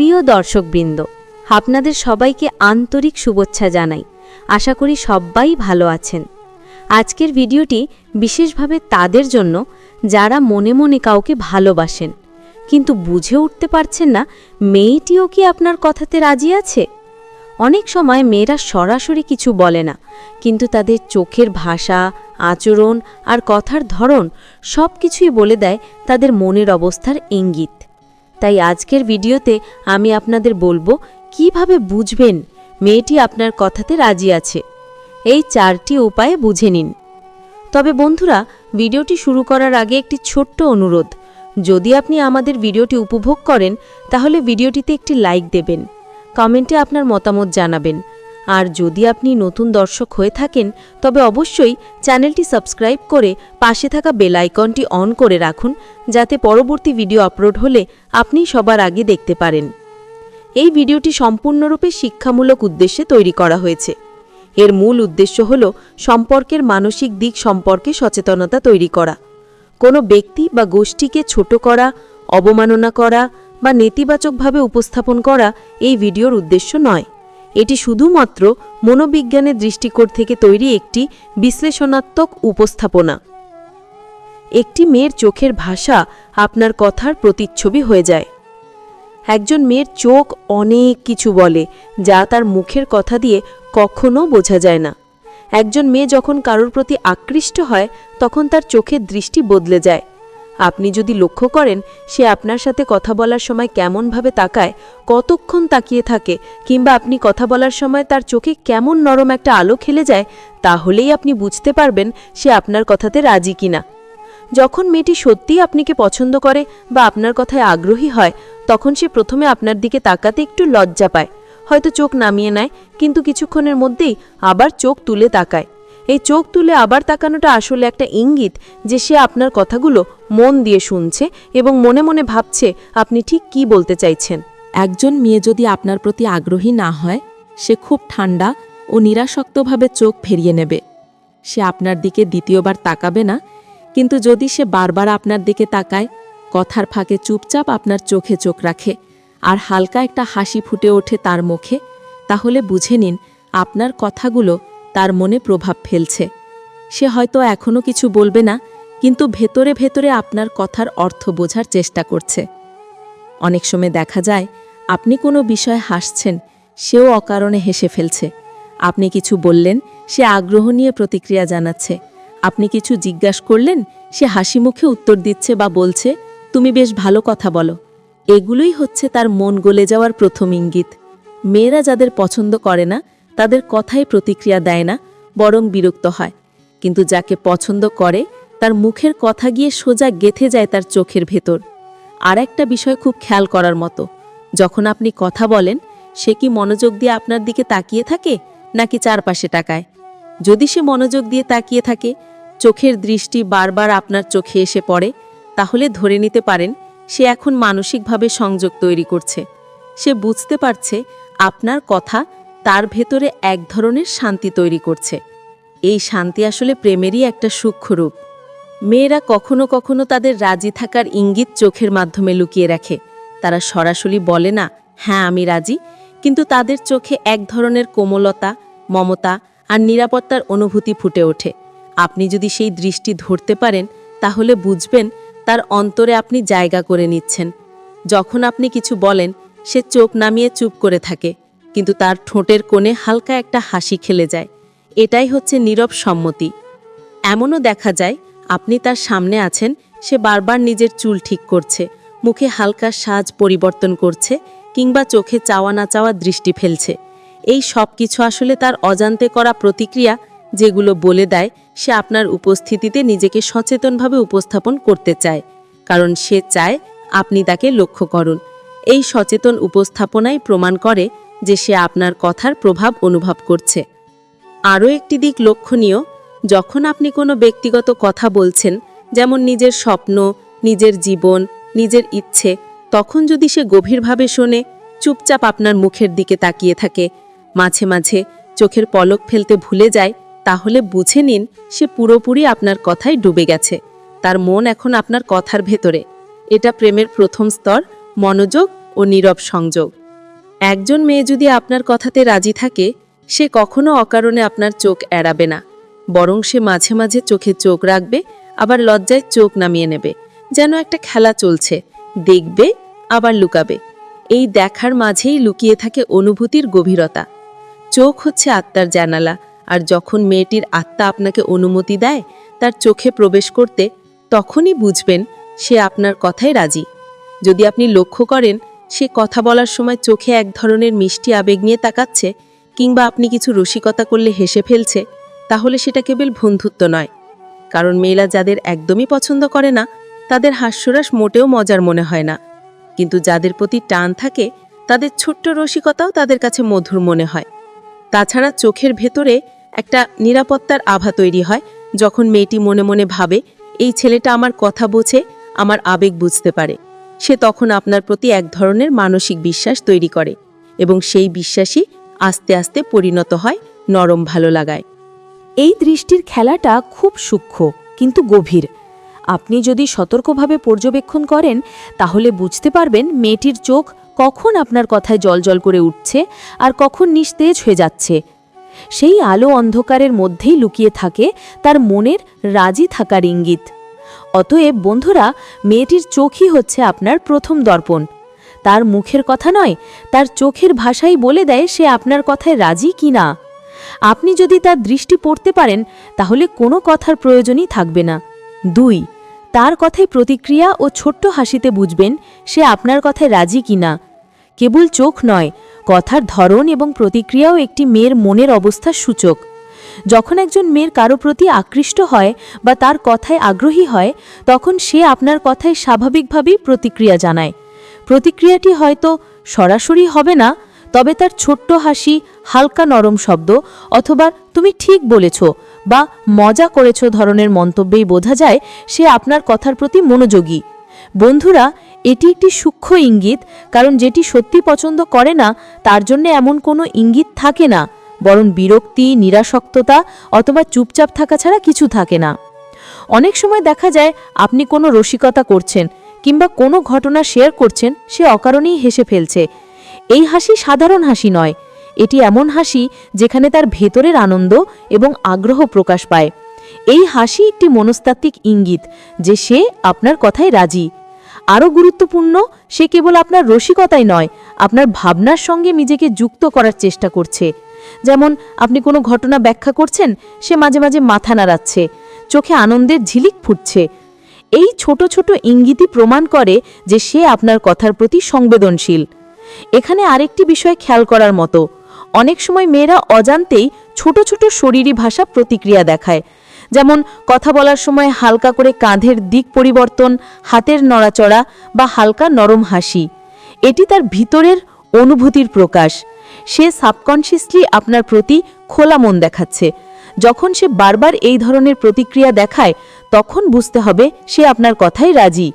প্রিয় দর্শকবৃন্দ, আপনাদের সবাইকে আন্তরিক শুভেচ্ছা জানাই। আশা করি সবাই ভালো আছেন। আজকের ভিডিওটি বিশেষভাবে তাদের জন্য, যারা মনে মনে কাউকে ভালোবাসেন, কিন্তু বুঝে উঠতে পারছেন না, মেয়েটিও কি আপনার কথাতে রাজি আছে? অনেক সময় মেয়েরা সরাসরি কিছু বলে না, কিন্তু তাদের চোখের ভাষা, আচরণ আর কথার ধরন সব কিছুই বলে দেয় তাদের মনের অবস্থার ইঙ্গিত। তাই আজকের ভিডিওতে আমি আপনাদের বলব কীভাবে বুঝবেন মেয়েটি আপনার কথাতে রাজি আছে। এই চারটি উপায়ে বুঝে নিন। তবে বন্ধুরা, ভিডিওটি শুরু করার আগে একটি ছোট্ট অনুরোধ। যদি আপনি আমাদের ভিডিওটি উপভোগ করেন, তাহলে ভিডিওটিতে একটি লাইক দেবেন। কমেন্টে আপনার মতামত জানাবেন। আর যদি আপনি নতুন দর্শক হয়ে থাকেন, তবে অবশ্যই চ্যানেলটি সাবস্ক্রাইব করে পাশে থাকা বেল আইকনটি অন করে রাখুন, যাতে পরবর্তী ভিডিও আপলোড হলে আপনি সবার আগে দেখতে পারেন। এই ভিডিওটি সম্পূর্ণরূপে শিক্ষামূলক উদ্দেশ্যে তৈরি করা হয়েছে। এর মূল উদ্দেশ্য হল সম্পর্কের মানসিক দিক সম্পর্কে সচেতনতা তৈরি করা। কোনো ব্যক্তি বা গোষ্ঠীকে ছোট করা, অবমাননা করা বা নেতিবাচকভাবে উপস্থাপন করা এই ভিডিওর উদ্দেশ্য নয়। এটি শুধুমাত্র মনোবিজ্ঞানের দৃষ্টিকোণ থেকে তৈরি একটি বিশ্লেষণাত্মক উপস্থাপনা। একটি মেয়ের চোখের ভাষা আপনার কথার প্রতিচ্ছবি হয়ে যায়। একজন মেয়ের চোখ অনেক কিছু বলে, যা তার মুখের কথা দিয়ে কখনো বোঝা যায় না। একজন মেয়ে যখন কারোর প্রতি আকৃষ্ট হয়, তখন তার চোখের দৃষ্টি বদলে যায়। আপনি যদি লক্ষ্য করেন, সে আপনার সাথে কথা বলার সময় কেমনভাবে তাকায়, কতক্ষণ তাকিয়ে থাকে, কিংবা আপনি কথা বলার সময় তার চোখে কেমন নরম একটা আলো খেলে যায়, তাহলেই আপনি বুঝতে পারবেন সে আপনার কথাতে রাজি কিনা। যখন মেয়েটি সত্যিই আপনাকে পছন্দ করে বা আপনার কথায় আগ্রহী হয়, তখন সে প্রথমে আপনার দিকে তাকাতে একটু লজ্জা পায়। হয়তো চোখ নামিয়ে নেয়, কিন্তু কিছুক্ষণের মধ্যেই আবার চোখ তুলে তাকায়। এই চোখ তুলে আবার তাকানোটা আসলে একটা ইঙ্গিত যে সে আপনার কথাগুলো মন দিয়ে শুনছে এবং মনে মনে ভাবছে আপনি ঠিক কি বলতে চাইছেন। একজন মেয়ে যদি আপনার প্রতি আগ্রহী না হয়, সে খুব ঠান্ডা ও নিরাসক্তভাবে চোখ ফেরিয়ে নেবে। সে আপনার দিকে দ্বিতীয়বার তাকাবে না, কিন্তু যদি সে বারবার আপনার দিকে তাকায়, কথার ফাঁকে চুপচাপ আপনার চোখে চোখ রাখে আর হালকা একটা হাসি ফুটে ওঠে তার মুখে, তাহলে বুঝে নিন আপনার কথাগুলো তার মনে প্রভাব ফেলছে। সে হয়তো এখনও কিছু বলবে না, কিন্তু ভেতরে ভেতরে আপনার কথার অর্থ বোঝার চেষ্টা করছে। অনেক সময় দেখা যায়, আপনি কোনো বিষয়ে হাসছেন, সেও অকারণে হেসে ফেলছে। আপনি কিছু বললেন, সে আগ্রহ নিয়ে প্রতিক্রিয়া জানাচ্ছে। আপনি কিছু জিজ্ঞাসা করলেন, সে হাসি মুখে উত্তর দিচ্ছে বা বলছে, তুমি বেশ ভালো কথা বলো। এগুলোই হচ্ছে তার মন গলে যাওয়ার প্রথম ইঙ্গিত। মেয়েরা যাদের পছন্দ করে না তাদের কথায় প্রতিক্রিয়া দেয় না, বরং বিরক্ত হয়। কিন্তু যাকে পছন্দ করে, তার মুখের কথা গিয়ে সোজা গেথে যায় তার চোখের ভেতর। আর একটা বিষয় খুব খেয়াল করার মতো, যখন আপনি কথা বলেন, সে কি মনোযোগ দিয়ে আপনার দিকে তাকিয়ে থাকে, নাকি চারপাশে টাকায় যদি সে মনোযোগ দিয়ে তাকিয়ে থাকে, চোখের দৃষ্টি বারবার আপনার চোখে এসে পড়ে, তাহলে ধরে নিতে পারেন, সে এখন মানসিকভাবে সংযোগ তৈরি করছে। সে বুঝতে পারছে, আপনার কথা তার ভেতরে এক ধরনের শান্তি তৈরি করছে। এই শান্তি আসলে প্রেমেরই একটা সূক্ষ্ম রূপ। মেয়েরা কখনো কখনো তাদের রাজি থাকার ইঙ্গিত চোখের মাধ্যমে লুকিয়ে রাখে। তারা সরাসরি বলে না হ্যাঁ আমি রাজি। কিন্তু তাদের চোখে এক ধরনের কোমলতা, মমতা আর নিরাপত্তার অনুভূতি ফুটে ওঠে। আপনি যদি সেই দৃষ্টি ধরতে পারেন, তাহলে বুঝবেন তার অন্তরে আপনি জায়গা করে নিচ্ছেন। যখন আপনি কিছু বলেন, সে চোখ নামিয়ে চুপ করে থাকে। কিন্তু তার ঠোঁটের কোণে হালকা একটা হাসি খেলে যায়। এটাই হচ্ছে নীরব সম্মতি। এমনও দেখা যায়, আপনি তার সামনে আছেন, সে বারবার নিজের চুল ঠিক করছে, মুখে হালকা সাজ পরিবর্তন করছে, কিংবা চোখে চাওয়া না চাওয়া দৃষ্টি ফেলছে। এই সব কিছু আসলে তার অজান্তে করা প্রতিক্রিয়া, যেগুলো বলে দেয়, সে আপনার উপস্থিতিতে নিজেকে সচেতনভাবে উপস্থাপন করতে চায়। কারণ সে চায়, আপনি তাকে লক্ষ্য করুন। এই সচেতন উপস্থাপনাই প্রমাণ করে যে সে আপনার কথার প্রভাব অনুভব করছে। আরও একটি দিক লক্ষণীয়, যখন আপনি কোনো ব্যক্তিগত কথা বলছেন, যেমন নিজের স্বপ্ন, নিজের জীবন, নিজের ইচ্ছে, তখন যদি সে গভীরভাবে শোনে, চুপচাপ আপনার মুখের দিকে তাকিয়ে থাকে। মাঝে মাঝে চোখের পলক ফেলতে ভুলে যায়, তাহলে বুঝে নিন সে পুরোপুরি আপনার কথায় ডুবে গেছে। তার মন এখন আপনার কথার ভেতরে। এটা প্রেমের প্রথম স্তর, মনোযোগ ও নীরব সংযোগ। একজন মেয়ে যদি আপনার কথাতে রাজি থাকে, সে কখনো অকারণে আপনার চোখ এড়াবে না। বরং সে মাঝে মাঝে চোখে চোখ রাখবে, আবার লজ্জায় চোখ নামিয়ে নেবে। যেন একটা খেলা চলছে। দেখবে, আবার লুকাবে। এই দেখার মাঝেই লুকিয়ে থাকে অনুভূতির গভীরতা। চোখ হচ্ছে আত্মার জানালা, আর যখন মেয়েটির আত্মা আপনাকে অনুমতি দেয়, তার চোখে প্রবেশ করতে, তখনই বুঝবেন সে আপনার কথায় রাজি। যদি আপনি লক্ষ্য করেন সে কথা বলার সময় চোখে এক ধরনের মিষ্টি আবেগ নিয়ে তাকাচ্ছে, কিংবা আপনি কিছু রসিকতা করলে হেসে ফেলছে, তাহলে সেটা কেবল বন্ধুত্ব নয়। কারণ মেয়েরা যাদের একদমই পছন্দ করে না, তাদের হাস্যরাস মোটেও মজার মনে হয় না। কিন্তু যাদের প্রতি টান থাকে, তাদের ছোট্ট রসিকতাও তাদের কাছে মধুর মনে হয়। তাছাড়া চোখের ভেতরে একটা নিরাপত্তার আভা তৈরি হয়, যখন মেয়েটি মনে মনে ভাবে, এই ছেলেটা আমার কথা বোঝে, আমার আবেগ বুঝতে পারে। সে তখন আপনার প্রতি এক ধরনের মানসিক বিশ্বাস তৈরি করে এবং সেই বিশ্বাসই আস্তে আস্তে পরিণত হয়, নরম ভালো লাগায়। এই দৃষ্টির খেলাটা খুব সূক্ষ্ম কিন্তু গভীর। আপনি যদি সতর্কভাবে পর্যবেক্ষণ করেন, তাহলে বুঝতে পারবেন মেয়েটির চোখ কখন আপনার কথায় জলজল করে উঠছে আর কখন নিস্তেজ হয়ে যাচ্ছে। সেই আলো অন্ধকারের মধ্যেই লুকিয়ে থাকে, তার মনের রাজি থাকার ইঙ্গিত। অতএব বন্ধুরা, মেয়েটির চোখই হচ্ছে আপনার প্রথম দর্পণ। তার মুখের কথা নয়, তার চোখের ভাষাই বলে দেয় সে আপনার কথায় রাজি কি না। আপনি যদি তার দৃষ্টি পড়তে পারেন, তাহলে কোনো কথার প্রয়োজনই থাকবে না। দুই, তার কথায় প্রতিক্রিয়া ও ছোট্ট হাসিতে বুঝবেন সে আপনার কথায় রাজি কিনা কেবল চোখ নয়, কথার ধরন এবং প্রতিক্রিয়াও একটি মেয়ের মনের অবস্থার সূচক। যখন একজন মেয়ের কারও প্রতি আকৃষ্ট হয় বা তার কথায় আগ্রহী হয়, তখন সে আপনার কথায় স্বাভাবিকভাবেই প্রতিক্রিয়া জানায়। প্রতিক্রিয়াটি হয়তো সরাসরি হবে না, তবে তার ছোট্ট হাসি, হালকা নরম শব্দ অথবা তুমি ঠিক বলেছ বা মজা করেছ ধরনের মন্তব্যেই বোঝা যায় সে আপনার কথার প্রতি মনোযোগী। বন্ধুরা, এটি একটি সূক্ষ্ম ইঙ্গিত, কারণ যেটি সত্যি পছন্দ করে না, তার জন্য এমন কোনো ইঙ্গিত থাকে না। বরং বিরক্তি, নিরাসক্ততা অথবা চুপচাপ থাকা ছাড়া কিছু থাকে না। অনেক সময় দেখা যায় আপনি কোনো রসিকতা করছেন কিংবা কোনো ঘটনা শেয়ার করছেন, সে অকারণেই হেসে ফেলছে। এই হাসি সাধারণ হাসি নয়। এটি এমন হাসি যেখানে তার ভেতরের আনন্দ এবং আগ্রহ প্রকাশ পায়। এই হাসি একটি মনস্তাত্ত্বিক ইঙ্গিত যে সে আপনার কথায় রাজি। আরও গুরুত্বপূর্ণ, সে কেবল আপনার রসিকতাই নয়, আপনার ভাবনার সঙ্গে নিজেকে যুক্ত করার চেষ্টা করছে। যেমন আপনি কোনো ঘটনা ব্যাখ্যা করছেন, সে মাঝে মাঝে মাথা নাড়াচ্ছে, চোখে আনন্দের ঝিলিক ফুটছে। এই ছোট ছোট ইঙ্গিতই প্রমাণ করে যে সে আপনার কথার প্রতি সংবেদনশীল। এখানে আরেকটি বিষয় খেয়াল করার মতো। অনেক সময় মেয়েরা অজান্তেই ছোট ছোট শরীরী ভাষা প্রতিক্রিয়া দেখায়। যেমন কথা বলার সময় হালকা করে কাঁধের দিক পরিবর্তন, হাতের নড়াচড়া বা হালকা নরম হাসি। এটি তার ভিতরের অনুভূতির প্রকাশ। সে সাবকনশিয়াসলি আপনার প্রতি খোলা মন দেখাচ্ছে। যখন সে বারবার এই ধরনের প্রতিক্রিয়া দেখায়, তখন বুঝতে হবে সে আপনার কথাই রাজি।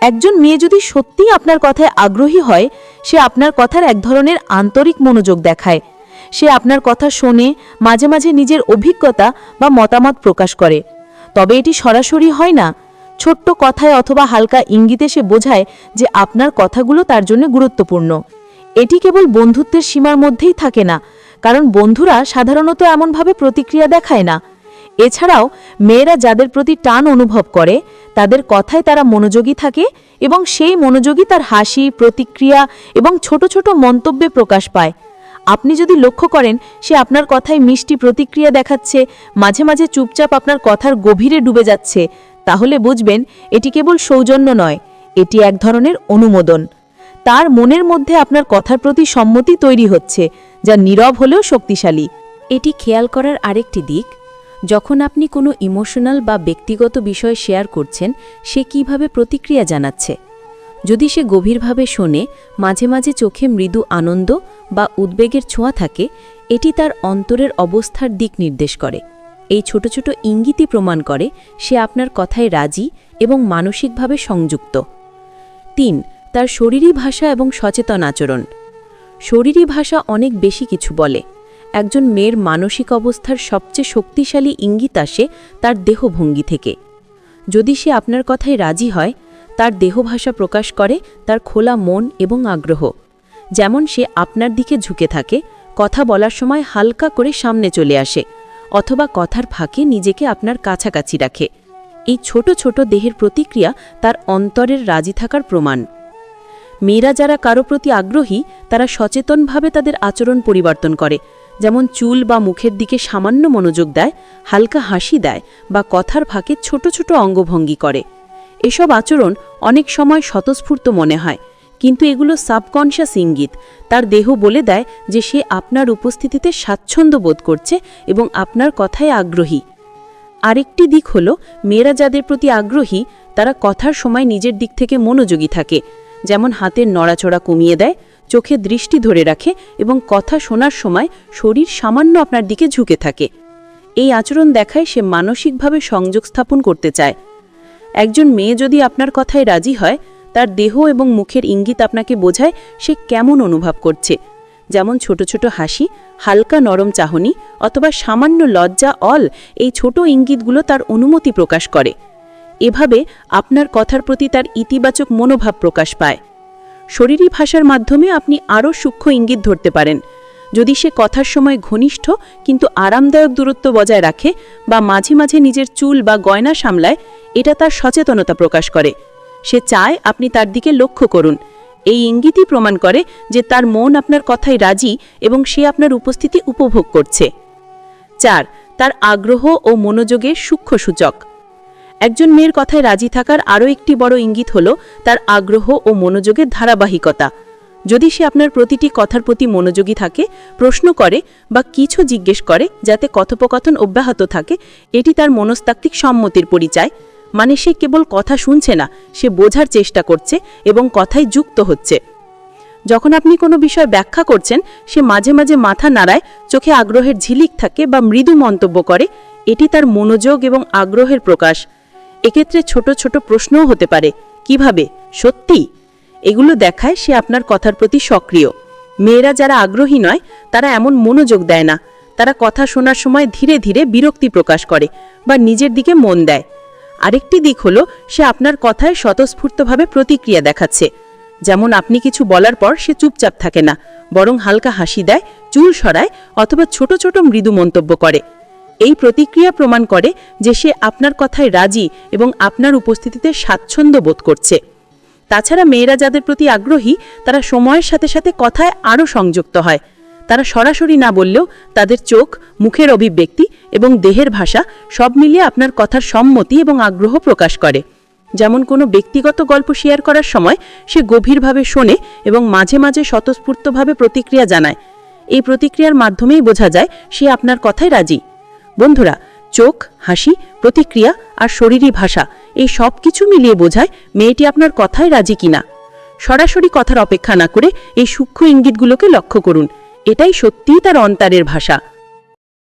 একজন মেয়ে যদি সত্যিই আপনার কথায় আগ্রহী হয়, সে আপনার কথার এক ধরনের আন্তরিক মনোযোগ দেখায়। সে আপনার কথা শোনে, মাঝে মাঝে নিজের অভিজ্ঞতা বা মতামত প্রকাশ করে। তবে এটি সরাসরি হয় না। ছোট্ট কথায় অথবা হালকা ইঙ্গিতে সে বোঝায় যে আপনার কথাগুলো তার জন্য গুরুত্বপূর্ণ। এটি কেবল বন্ধুত্বের সীমার মধ্যেই থাকে না, কারণ বন্ধুরা সাধারণত এমনভাবে প্রতিক্রিয়া দেখায় না। এছাড়াও, মেয়েরা যাদের প্রতি টান অনুভব করে, তাদের কথায় তারা মনোযোগী থাকে এবং সেই মনোযোগী তার হাসি, প্রতিক্রিয়া এবং ছোট ছোট মন্তব্যে প্রকাশ পায়। আপনি যদি লক্ষ্য করেন, সে আপনার কথায় মিষ্টি প্রতিক্রিয়া দেখাচ্ছে, মাঝে মাঝে চুপচাপ আপনার কথার গভীরে ডুবে যাচ্ছে, তাহলে বুঝবেন, এটি কেবল সৌজন্য নয়, এটি এক ধরনের অনুমোদন। তার মনের মধ্যে আপনার কথার প্রতি সম্মতি তৈরি হচ্ছে, যা নীরব হলেও শক্তিশালী। এটি খেয়াল করার আরেকটি দিক। যখন আপনি কোনো ইমোশনাল বা ব্যক্তিগত বিষয় শেয়ার করছেন, সে কীভাবে প্রতিক্রিয়া জানাচ্ছে? যদি সে গভীরভাবে শোনে, মাঝে মাঝে চোখে মৃদু আনন্দ বা উদ্বেগের ছোঁয়া থাকে, এটি তার অন্তরের অবস্থার দিক নির্দেশ করে। এই ছোট ছোট ইঙ্গিতই প্রমাণ করে সে আপনার কথায় রাজি এবং মানসিকভাবে সংযুক্ত। তিন তার শরীরী ভাষা এবং সচেতন আচরণ। শরীরী ভাষা অনেক বেশি কিছু বলে। একজন মেয়ের মানসিক অবস্থার সবচেয়ে শক্তিশালী ইঙ্গিত আসে তার দেহভঙ্গি থেকে। যদি সে আপনার কথায় রাজি হয়, তার দেহভাষা প্রকাশ করে, তার খোলা মন এবং আগ্রহ। যেমন সে আপনার দিকে ঝুঁকে থাকে, কথা বলার সময় হালকা করে সামনে চলে আসে, অথবা কথার ফাঁকে নিজেকে আপনার কাছাকাছি রাখে। এই ছোট ছোট দেহের প্রতিক্রিয়া তার অন্তরের রাজি থাকার প্রমাণ। মেয়েরা যারা কারও প্রতি আগ্রহী, তারা সচেতনভাবে তাদের আচরণ পরিবর্তন করে। যেমন চুল বা মুখের দিকে সামান্য মনোযোগ দেয়, হালকা হাসি দেয় বা কথার ফাঁকে ছোট ছোট অঙ্গভঙ্গি করে। এসব আচরণ অনেক সময় স্বতঃস্ফূর্ত মনে হয়, কিন্তু এগুলো সাবকনশাস ইঙ্গিত। তার দেহ বলে দেয় যে সে আপনার উপস্থিতিতে স্বাচ্ছন্দ্য বোধ করছে এবং আপনার কথায় আগ্রহী। আরেকটি দিক হল, মেয়েরা যাদের প্রতি আগ্রহী, তারা কথার সময় নিজের দিক থেকে মনোযোগী থাকে। যেমন হাতের নড়াচড়া কমিয়ে দেয়, চোখে দৃষ্টি ধরে রাখে এবং কথা শোনার সময় শরীর সামান্য আপনার দিকে ঝুঁকে থাকে। এই আচরণ দেখায় সে মানসিকভাবে সংযোগ স্থাপন করতে চায়। একজন মেয়ে যদি আপনার কথায় রাজি হয়, তার দেহ এবং মুখের ইঙ্গিত আপনাকে বোঝায় সে কেমন অনুভব করছে। যেমন ছোট ছোট হাসি, হালকা নরম চাহনি অথবা সামান্য লজ্জা, অল এই ছোট ইঙ্গিতগুলো তার অনুমতি প্রকাশ করে। এভাবে আপনার কথার প্রতি তার ইতিবাচক মনোভাব প্রকাশ পায়। শরীরী ভাষার মাধ্যমে আপনি আরও সূক্ষ্ম ইঙ্গিত ধরতে পারেন। যদি সে কথার সময় ঘনিষ্ঠ কিন্তু আরামদায়ক দূরত্ব বজায় রাখে বা মাঝে মাঝে নিজের চুল বা গয়না সামলায়, এটা তার সচেতনতা প্রকাশ করে। সে চায় আপনি তার দিকে লক্ষ্য করুন। এই ইঙ্গিতই প্রমাণ করে যে তার মন আপনার কথায় রাজি এবং সে আপনার উপস্থিতি উপভোগ করছে। চার, তার আগ্রহ ও মনোযোগের সূক্ষ্ম সূচক। একজন মেয়ের কথায় রাজি থাকার আরও একটি বড় ইঙ্গিত হল তার আগ্রহ ও মনোযোগের ধারাবাহিকতা। যদি সে আপনার প্রতিটি কথার প্রতি মনোযোগী থাকে, প্রশ্ন করে বা কিছু জিজ্ঞেস করে যাতে কথোপকথন অব্যাহত থাকে, এটি তার মনস্তাত্ত্বিক সম্মতির পরিচয়। মানে সে কেবল কথা শুনছে না, সে বোঝার চেষ্টা করছে এবং কথায় যুক্ত হচ্ছে। যখন আপনি কোনো বিষয় ব্যাখ্যা করছেন, সে মাঝে মাঝে মাথা নাড়ায়, চোখে আগ্রহের ঝিলিক থাকে বা মৃদু মন্তব্য করে, এটি তার মনোযোগ এবং আগ্রহের প্রকাশ। এক্ষেত্রে ছোট ছোট প্রশ্নও হতে পারে। কীভাবে? সত্যি? এগুলো দেখায় সে আপনার কথার প্রতি সক্রিয়। মেয়েরা যারা আগ্রহী নয়, তারা এমন মনোযোগ দেয় না। তারা কথা শোনার সময় ধীরে ধীরে বিরক্তি প্রকাশ করে বা নিজের দিকে মন দেয়। আরেকটি দিক হলো, সে আপনার কথায় স্বতঃস্ফূর্তভাবে প্রতিক্রিয়া দেখাচ্ছে। যেমন আপনি কিছু বলার পর সে চুপচাপ থাকে না, বরং হালকা হাসি দেয়, চুল সরায় অথবা ছোট ছোট মৃদু মন্তব্য করে। এই প্রতিক্রিয়া প্রমাণ করে যে সে আপনার কথায় রাজি এবং আপনার উপস্থিতিতে স্বাচ্ছন্দ্য বোধ করছে। তাছাড়া মেয়েরা যাদের প্রতি আগ্রহী, তারা সময়ের সাথে সাথে কথায় আরও সংযুক্ত হয়। তারা সরাসরি না বললেও তাদের চোখ, মুখের অভিব্যক্তি এবং দেহের ভাষা সব মিলিয়ে আপনার কথার সম্মতি এবং আগ্রহ প্রকাশ করে। যেমন কোনো ব্যক্তিগত গল্প শেয়ার করার সময় সে গভীরভাবে শোনে এবং মাঝে মাঝে স্বতঃস্ফূর্তভাবে প্রতিক্রিয়া জানায়। এই প্রতিক্রিয়ার মাধ্যমেই বোঝা যায় সে আপনার কথায় রাজি। বন্ধুরা, চোখ, হাসি, প্রতিক্রিয়া আর শরীরী ভাষা এই সব কিছু মিলিয়ে বোঝায় মেয়েটি আপনার কথায় রাজি কিনা। সরাসরি কথার অপেক্ষা না করে এই সূক্ষ্ম ইঙ্গিতগুলোকে লক্ষ্য করুন। এটাই সত্যিই তার অন্তারের ভাষা।